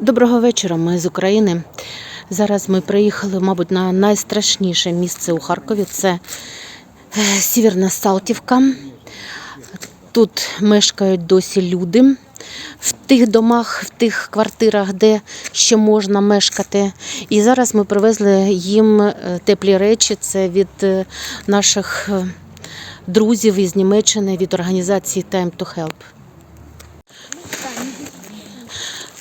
Доброго вечора, ми з України. Зараз ми приїхали, мабуть, на найстрашніше місце у Харкові. Це е, Сіверна Салтівка. Тут мешкають досі люди. В тих домах, в тих квартирах, де ще можна мешкати. І зараз ми привезли їм е, теплі речі. Це від е, наших друзів із Німеччини, від організації Time to Help.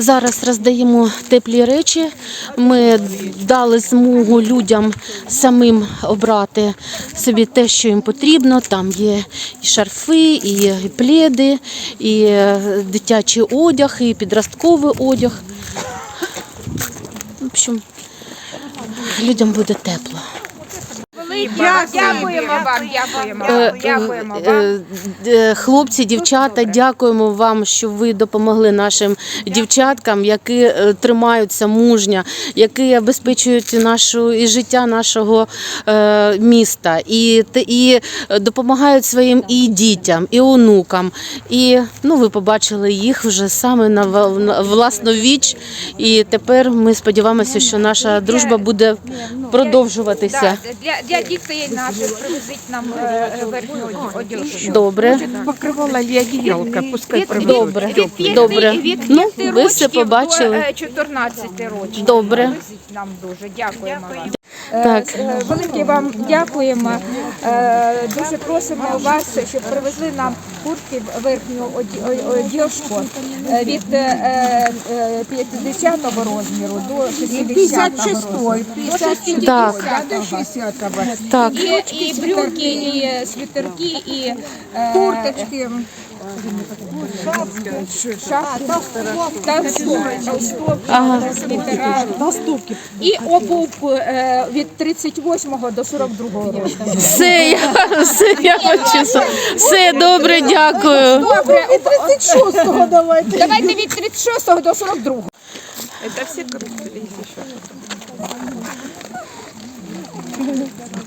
Зараз роздаємо теплі речі. Ми дали змогу людям самим обрати собі те, що їм потрібно. Там є і шарфи, і пледи, і е, дитячий одяг, і підростковий одяг. В общем, людям буде тепло. Дякуємо вам, дякуємо. Е, вам, дякуємо е, вам. е, Хлопці, дівчата, дякуємо вам, що ви допомогли нашим дівчаткам, які е, тримаються мужня, які обезпечують нашу і життя нашого е, міста, і, і допомагають своїм і дітям, і онукам. І ну, ви побачили їх вже саме на власну віч. І тепер ми сподіваємося, що наша дружба буде продовжуватися. Да, для, для дітей наших привезіть нам е, е, верхню одягу. Добре. Покривала ліагіялка, пускай Від- від- Добре. від п'яти- Добре. Від Ну, п'яти ви все рочків побачили. До е, 14 років. Добре. Привезіть нам дуже. Дякуємо вам. Так. Е, Велике вам дякуємо. Е, Дуже просимо вас, щоб привезли нам куртки верхню оді- о- одежку е, від е, е, 50 розміру до 60 56-й, 56 Так. до 60-го. Так. І, і брюки, і світерки, і е, Курточки. Шапки. І обув е, від 38 до 42 року. Все, я, все, я хочу. Все добре, дякую. Добре, І 36-го давайте. давайте від 36 до 42. Это все